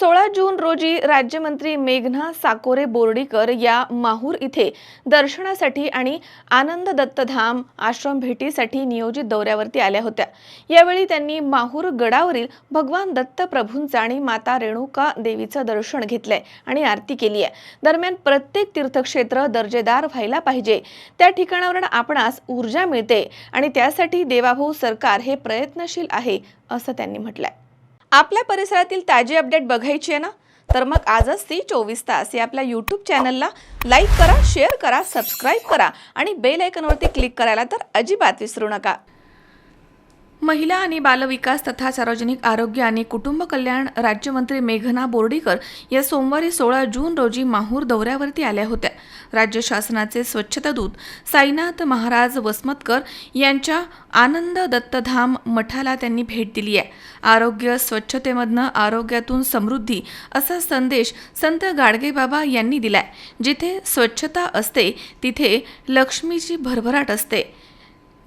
सोळा जून रोजी राज्यमंत्री मेघना साकोरे बोर्डीकर या माहूर इथे दर्शनासाठी आणि आनंद दत्तधाम आश्रम भेटीसाठी नियोजित दौऱ्यावरती आल्या होत्या. यावेळी त्यांनी माहूर गडावरील भगवान दत्त प्रभूंचा आणि माता रेणुका देवीचं दर्शन घेतलंय आणि आरती केली आहे. दरम्यान प्रत्येक तीर्थक्षेत्र दर्जेदार व्हायला पाहिजे. त्या ठिकाणावरून आपणास ऊर्जा मिळते आणि त्यासाठी देवाभाऊ सरकार हे प्रयत्नशील आहे असं त्यांनी म्हटलंय. आपल्या परिसरातील ताजी अपडेट बघायची आहे ना? तर मग आजच ती चोवीस तास या आपल्या यूट्यूब चॅनलला लाईक करा शेअर करा सबस्क्राईब करा आणि बेल आयकनवरती क्लिक करायला तर अजिबात विसरू नका. महिला आणि बालविकास तथा सार्वजनिक आरोग्य आणि कुटुंब कल्याण राज्यमंत्री मेघना बोर्डीकर या सोमवारी सोळा जून रोजी माहूर दौऱ्यावरती आल्या होत्या. राज्य शासनाचे स्वच्छता दूत साईनाथ महाराज वसमतकर यांच्या आनंद दत्तधाम मठाला त्यांनी भेट दिली आहे. आरोग्य स्वच्छतेमधनं आरोग्यातून समृद्धी असा संदेश संत गाडगेबाबा यांनी दिलाय. जिथे स्वच्छता असते तिथे लक्ष्मीची भरभराट असते.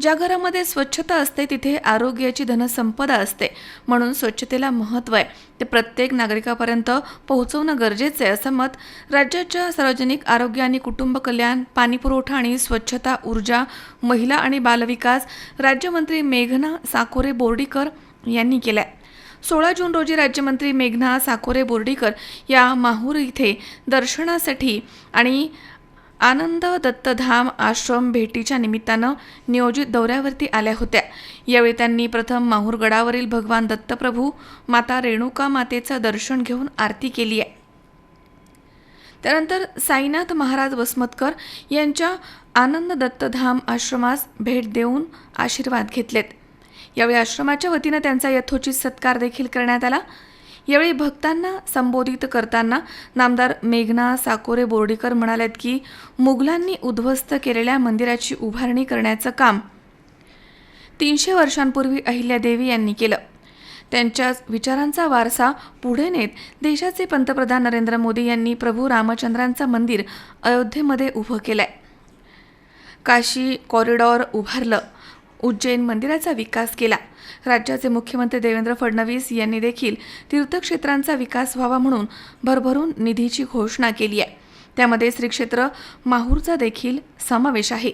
ज्या घरामध्ये स्वच्छता असते तिथे आरोग्याची धनसंपदा असते. म्हणून स्वच्छतेला महत्त्व आहे. ते प्रत्येक नागरिकापर्यंत पोहोचवणं गरजेचं आहे असं मत राज्याच्या सार्वजनिक आरोग्य आणि कुटुंब कल्याण पाणीपुरवठा आणि स्वच्छता ऊर्जा महिला आणि बालविकास राज्यमंत्री मेघना साकोरे बोर्डीकर यांनी केलं आहे सोळा जून रोजी राज्यमंत्री मेघना साकोरे बोर्डीकर या माहूर इथे दर्शनासाठी आणि आनंद दत्तधाम आश्रम भेटीच्या निमित्तानं नियोजित दौऱ्यावरती आल्या होत्या. यावेळी त्यांनी प्रथम माहूरगडावरील भगवान दत्तप्रभू माता रेणुका मातेचं दर्शन घेऊन आरती केली आहे. त्यानंतर साईनाथ महाराज वसमतकर यांच्या आनंद दत्तधाम आश्रमास भेट देऊन आशीर्वाद घेतलेत. यावेळी आश्रमाच्या वतीनं त्यांचा यथोचित सत्कार देखील करण्यात आला. यावेळी भक्तांना संबोधित करताना नामदार मेघना साकोरे बोर्डीकर म्हणाल्यात की मुघलांनी उद्ध्वस्त केलेल्या मंदिराची उभारणी करण्याचं काम तीनशे वर्षांपूर्वी अहिल्यादेवी यांनी केलं. त्यांच्या विचारांचा वारसा पुढे नेत देशाचे पंतप्रधान नरेंद्र मोदी यांनी प्रभू रामचंद्रांचं मंदिर अयोध्येमध्ये उभं केलंय. काशी कॉरिडॉर उभारलं. उज्जैन मंदिराचा विकास केला. राज्याचे मुख्यमंत्री देवेंद्र फडणवीस यांनी देखील तीर्थक्षेत्रांचा विकास व्हावा म्हणून भरभरून निधीची घोषणा केली आहे. त्यामध्ये श्रीक्षेत्र माहूरचा देखील समावेश आहे.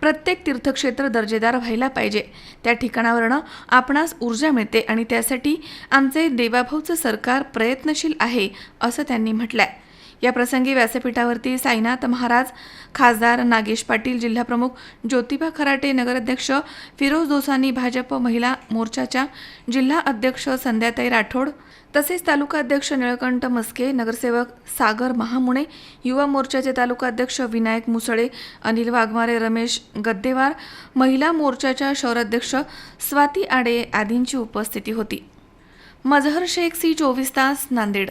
प्रत्येक तीर्थक्षेत्र दर्जेदार व्हायला पाहिजे. त्या ठिकाणावरनं आपणास ऊर्जा मिळते आणि त्यासाठी आमचे देवाभाऊचं सरकार प्रयत्नशील आहे असं त्यांनी म्हटलंय. आहे प्रसंगी व्यासपीठावरती साईनाथ महाराज खासदार नागेश पाटील जिल्हाप्रमुख ज्योतिबा खराटे नगराध्यक्ष फिरोज दोसानी भाजप महिला मोर्चाच्या जिल्हा अध्यक्ष संध्याताई राठोड तसेच तालुका अध्यक्ष निळकंठ मस्के नगरसेवक सागर महामुणे युवा मोर्चाचे तालुका अध्यक्ष विनायक मुसळे अनिल वाघमारे रमेश गद्देवार महिला मोर्चाच्या शहराध्यक्ष स्वाती आडे आदींची उपस्थिती होती. मजहर शेख सी चोवीस तास नांदेड